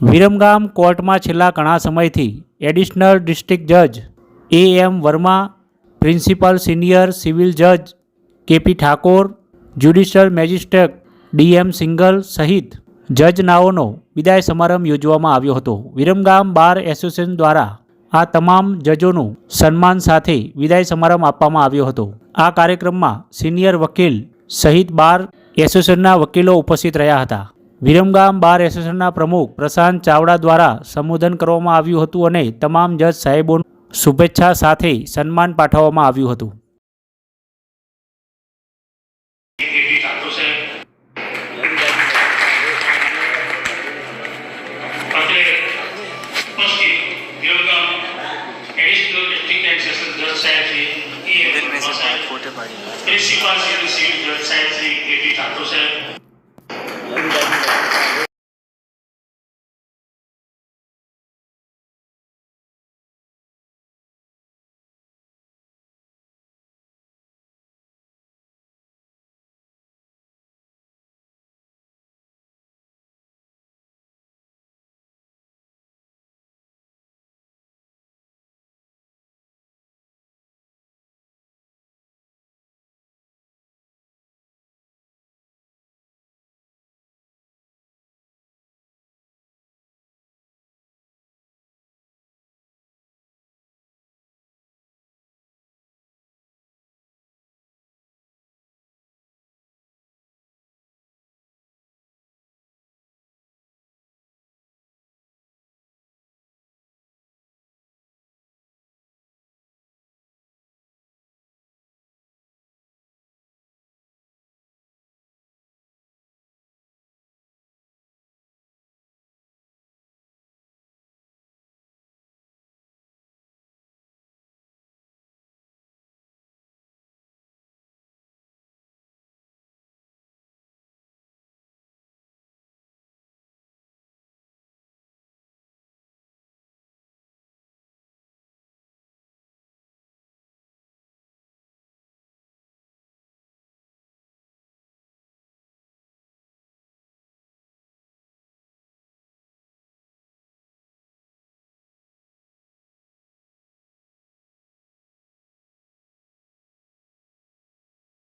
વિરમગામ કોર્ટમાં છેલ્લા ઘણા સમયથી એડિશનલ ડિસ્ટ્રિક્ટ જજ A M Verma, principal senior civil જજ KP Thakor, judicial magistrate DM Singal સહિત જજનાઓનો વિદાય સમારંભ યોજવામાં આવ્યો હતો. વિરમગામ બાર એસોસિએશન દ્વારા આ તમામ જજોનું સન્માન સાથે વિદાય સમારંભ આપવામાં આવ્યો હતો. આ કાર્યક્રમમાં સિનિયર વકીલ સહિત બાર એસોસિએશનના વકીલો ઉપસ્થિત રહ્યા હતા. વિરમગામ બાર એસોસિએશનના પ્રમુખ પ્રશાંત ચાવડા દ્વારા સંબોધન કરવામાં આવ્યું હતું અને તમામ જજ સાહેબોનું શુભેચ્છા સાથે સન્માન પાઠવવામાં આવ્યું હતું. પ્રિન્સિપાલ